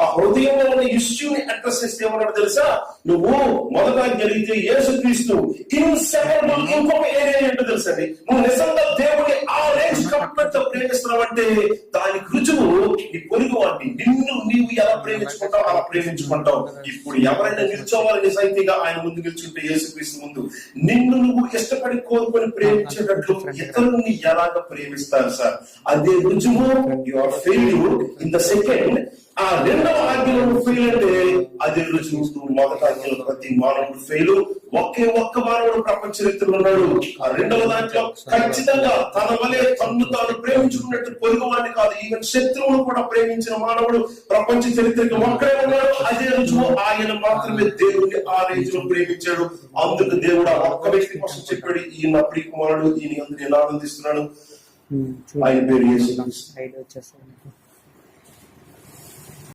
ఆ హృదయంలో ఉన్న ఇష్యూని అడ్రస్ చేస్తే ఏమన్నాడు తెలుసా? నువ్వు మొదట జరిగితే యేసుక్రీస్తు ఇన్సెపరబుల్ ఇంకొక ఏరియా ఏంటో తెలుసండి నువ్వు నిజంగా దేవుని ఆ రేంజ్ కమిట్మెంట్తో ప్రేమిస్తున్నావంటే దానికి నీ పొరుగు వాడిని నిన్ను నీవు ఎలా ప్రేమించుకుంటావు అలా ప్రేమించుకుంటావు. ఇప్పుడు ఎవరైనా నిల్చోవాలి నిజాయితీగా ఆయన ముందు నిల్చుంటే యేసుక్రీస్తు ముందు. నిన్ను నువ్వు ఇష్టపడి కోరుకొని ప్రేమించేటట్లు ఇతరుని ఎలాగ ప్రేమిస్తారు సార్? అదే రుజువు you are fail in the second ఆ రెండవ ఆజ్ఞలో ఫెయిల్ అంటే అది రుజువు నువ్వు మొదట ప్రతి మానవుడు ఫెయిల్ ఒకే ఒక్క మానవుడు ప్రపంచ చరిత్రలో ఉన్నాడు. ఆ రెండవ దాంట్లో ఖచ్చితంగా తన వలె తన్ను తాను ప్రేమించుకున్నట్టు పొరుగు వాడిని కాదు ఈవెన్ శత్రువును కూడా ప్రేమించిన మానవుడు ప్రపంచ చరిత్రకి ఒక్కడే ఉన్నాడు. అదే రుజువు ఆయన మాత్రమే దేవుడిని ఆ రేంజ్లో ప్రేమించాడు. అందుకు దేవుడు ఆ ఒక్క వ్యక్తి కోసం చెప్పాడు ఈయన ప్రియ కుమారుడు ఈయన నేను ఆనందిస్తున్నాను? ఆయన పేరు